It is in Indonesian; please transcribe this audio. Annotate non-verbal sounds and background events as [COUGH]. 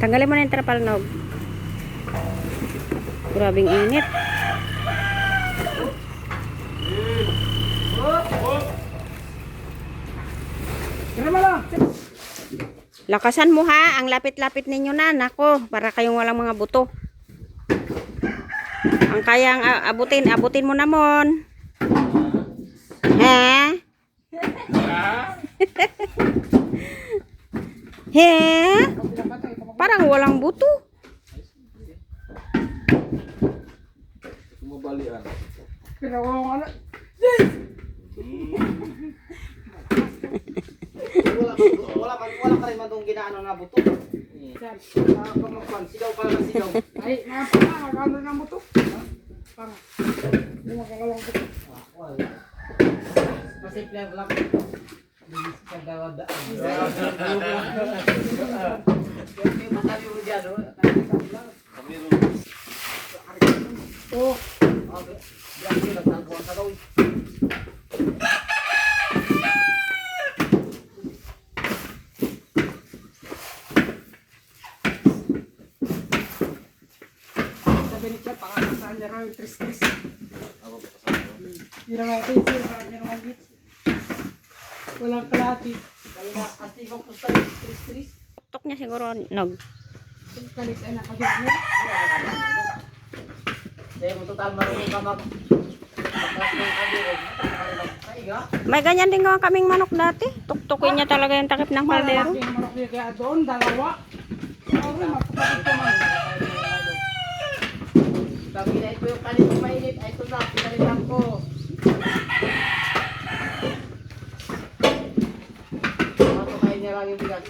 Tanggalin mo na yung trapal nog. Grabing init. Lakasan mo ha, ang lapit-lapit ninyo na, nako, para kayong walang mga buto. Ang kayang abutin, abutin mo namon. Ha? He? Parang walang buto. Sumabalian. Wala, wala, wala, wala ka rin man itong ginaano na buto. Nakakamakpan, sigaw pala ng sigaw. Ay, nga pala, nagano na. Para. Wala. [LAUGHS] Oh, niya raw yung parang niya naman git. Walang kalati. Kaya asti kong pusta yung tris-tris. Tok niya siguro, nog. Kalit ay nakagit niya. Dahil mo total marunong ka mag... May ganyan din nga kaming manok dati. Tuktukin niya talaga yung takip ng kaldero. Manok niya kaya doon, dalawa. Sorry, mapapagit naman. Sabi na ito yung ng mainit, ay ito na, pinalitan ko. Matukain niya lang yung bigas.